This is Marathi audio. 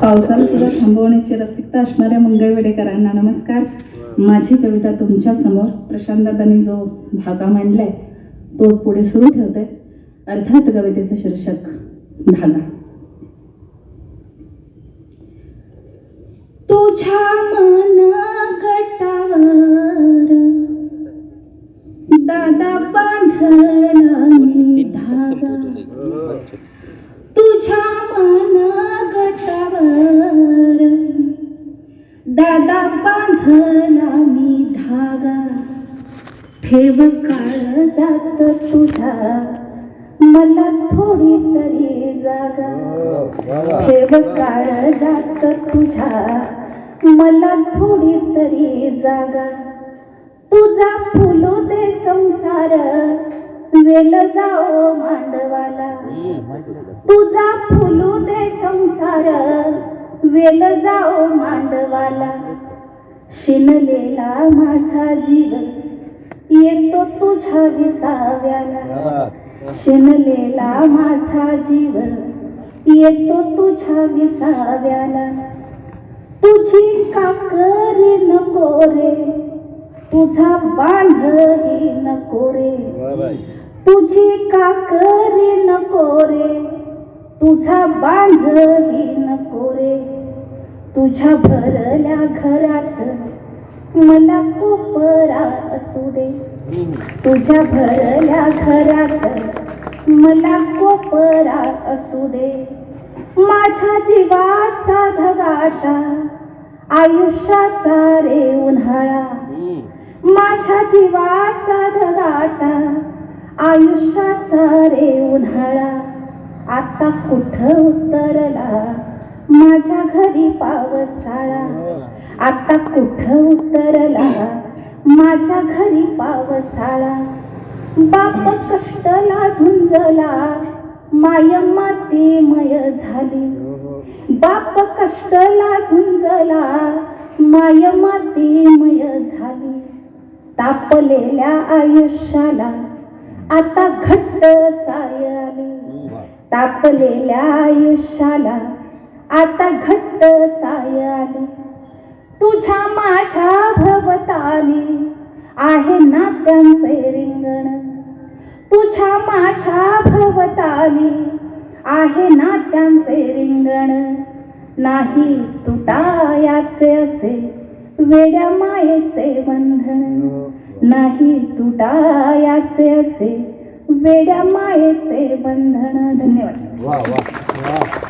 पावसाला सुद्धा थांबवण्याची रसिकता असणाऱ्या मंगळवेडेकरांना नमस्कार. माझी कविता तुमच्यासमोर प्रशांत दादांनी जो धागा मांडलाय तो पुढे सुरू ठेवते अर्थात कवितेचं शीर्षक धागा. तुझ्या मन गटावर दादा बांधला मी धागा. ठेव काळ जात तुझा. मला थोडी तरी जागा. ठेव काळ जात तुझा. मला थोडी तरी जागा. तुझा फुलो दे संसार. वेल जाओ मांडवाला. तुझा फुलू दे संसार. वेल जाओ मांडवाला. शिनलेला माझा जीव. येतो तुझ्या विसाव्याला. शिनलेला माझा जीव. येतो तुझ्या विसाव्याला. तुझी काकरी नको रे. तुझा बांधही नको रे. तुझी काकरी नको रे. तुझा बांधही नको रे. तुझ्या भरल्या घरात मला कोपरा असू दे. तुझ्या भरल्या घरात मला कोपरा असू दे. माझ्या जीवाचा धगाटा आयुष्याचा रे उन्हाळा. माझ्या जीवाचा धगाटा आयुष्याचा रे उन्हाळा. आता कुठं उतरला? माझ्या घरी पावसाळा. आता कुठं उतरला? माझ्या घरी पावसाळा बाप कष्टला झुंजला. माय मातेमय झाली. बाप कष्टला झुंजला. माय मातेमय झाली. तापलेल्या आयुष्याला आता घट्ट साय आले. तापलेल्या आयुष्याला आता घट्ट साय आले. तुझ्या माझ्या भवताली आहे नात्यांचे रिंगण. तुझ्या माझ्या भवताली आहे नात्यांचे रिंगण. नाही तुटायाचे असे वेड्या मायेचे बंधन. नाही तुटायाचे असे वेड्या मायेचे बंधन. धन्यवाद. वा वा वा.